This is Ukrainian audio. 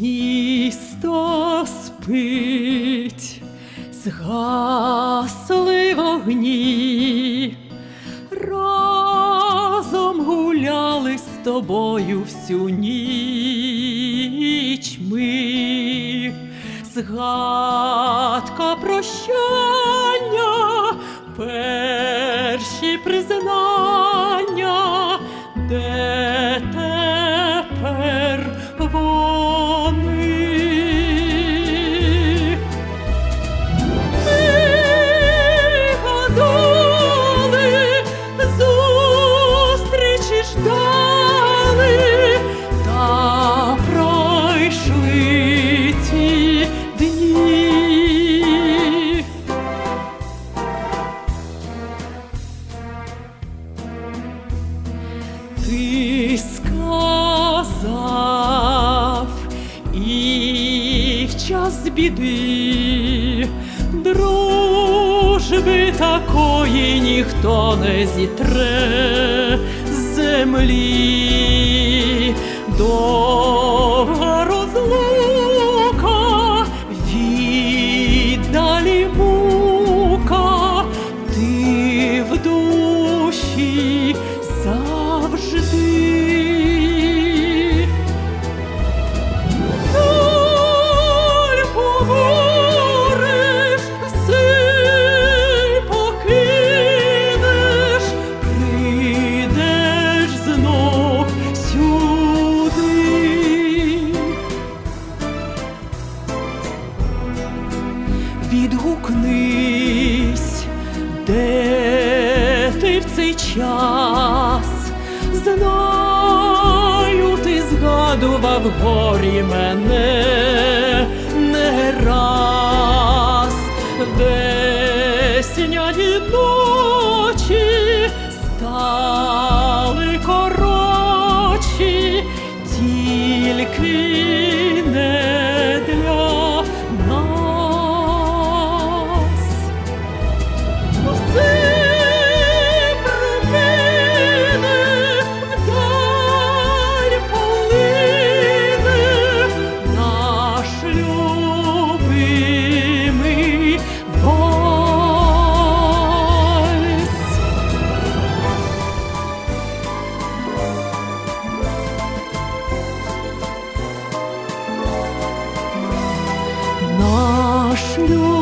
Місто спить, згасли вогні, разом гуляли з тобою всю ніч ми, згадка прощання, перші признання. Amen. Час біди дружби такої ніхто не зітре з землі. Довга розлука, віддалі мука, ти в душі цей час, знаю, ти згадував горі мене не раз, весняні ночі стали коротші, тільки do